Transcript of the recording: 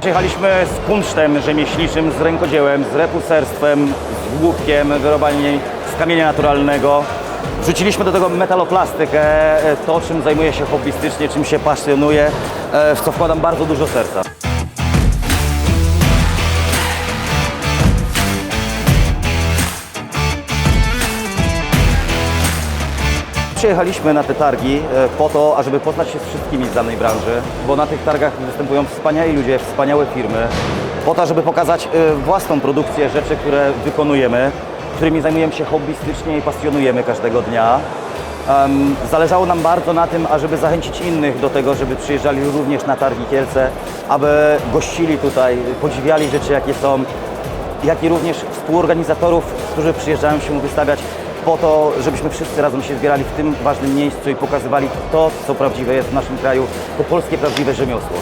Przyjechaliśmy z kunsztem rzemieślniczym, z rękodziełem, z repuserstwem, z łupkiem, wyrobami z kamienia naturalnego. Wrzuciliśmy do tego metaloplastykę, e, to czym zajmuję się hobbystycznie, czym się pasjonuję, e, w co wkładam bardzo dużo serca. Przyjechaliśmy na te targi e, po to, ażeby poznać się z wszystkimi z danej branży, bo na tych targach występują wspaniali ludzie, wspaniałe firmy, po to, żeby pokazać e, własną produkcję rzeczy, które wykonujemy, którymi zajmujemy się hobbystycznie i pasjonujemy każdego dnia. Zależało nam bardzo na tym, ażeby zachęcić innych do tego, żeby przyjeżdżali również na targi Kielce, aby gościli tutaj, podziwiali rzeczy, jakie są, jak i również współorganizatorów, którzy przyjeżdżają się wystawiać po to, żebyśmy wszyscy razem się zbierali w tym ważnym miejscu i pokazywali to, co prawdziwe jest w naszym kraju, to polskie prawdziwe rzemiosło.